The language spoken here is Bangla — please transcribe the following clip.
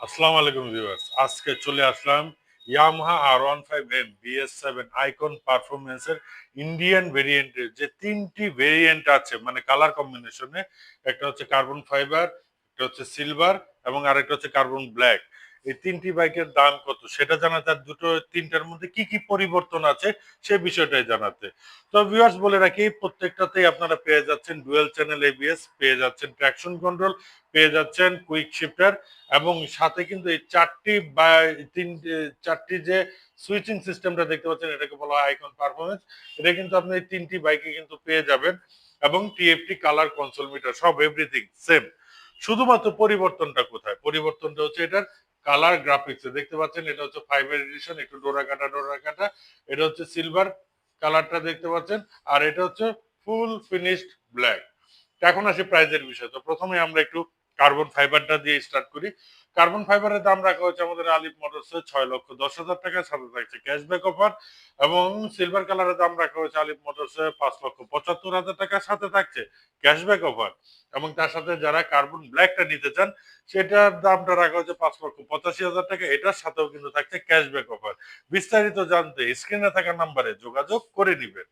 আসসালামু আলাইকুম ভিউয়ার্স। আজকে চলে আসলাম Yamaha R one five M BS seven icon পারফরমেন্সের ইন্ডিয়ান ভেরিয়েন্টের যে তিনটি ভেরিয়েন্ট আছে মানে কালার কম্বিনেশনে একটা হচ্ছে কার্বন ফাইবার একটা হচ্ছে সিলভার এবং আরেকটা হচ্ছে কার্বন ব্ল্যাক এই তিনটি বাইকের দাম কত? সেটা জানাতে আর দুটো তিনটার মধ্যে কি কি পরিবর্তন আছে সে বিষয়টাই জানাতে। তো ভিউয়ার্স বলে রাখি, প্রত্যেকটাতেই আপনারা পেয়ে যাচ্ছেন ডুয়েল চ্যানেল এবিএস পেয়ে যাচ্ছেন ট্র্যাকশন কন্ট্রোল পেয়ে যাচ্ছেন কুইক শিফটার এবং সাথে কিন্তু এই চারটি বা তিন, চারটি যে সুইচিং সিস্টেমটা দেখতে পাচ্ছেন, এটাকে বলা হয় আইকন পারফরমেন্স এটা কিন্তু আপনি এই তিনটি বাইকে কিন্তু পেয়ে যাবেন এবং টিএফটি কালার কনসোল মিটার সব এভরিথিং সেম শুধুমাত্র পরিবর্তনটা কোথায়? পরিবর্তনটা হচ্ছে এটার কালার গ্রাফিক্স দেখতে পাচ্ছেন, এটা হচ্ছে ফাইবার এডিশন একটু ডোরা কাটা ডোরা কাটা। এটা হচ্ছে সিলভার কালারটা দেখতে পাচ্ছেন। আর এটা হচ্ছে ফুল ফিনিশড ব্ল্যাক এখন আসি প্রাইজের বিষয়। তো প্রথমে আমরা একটু কার্বন ফাইবারটা দিয়ে স্টার্ট করি। কার্বন ফাইবারের দাম রাখা হচ্ছে আমাদের আলিফ মোটরস ছয় লক্ষ দশ হাজার টাকা সাথে থাকছে ক্যাশব্যাক অফার এবং সিলভার কালারের দাম রাখা হয়েছে আলিফ মোটরস পাঁচ লক্ষ পঁচাত্তর হাজার টাকা সাথে থাকছে ক্যাশব্যাক অফার এবং তার সাথে যারা কার্বন ব্ল্যাকটা নিতে চান, সেটার দামটা রাখা হচ্ছে পাঁচ লক্ষ পঁচাশি হাজার টাকা এটার সাথেও কিন্তু থাকছে ক্যাশব্যাক অফার বিস্তারিত জানতে স্ক্রিনে থাকা নাম্বারে যোগাযোগ করে নিবেন।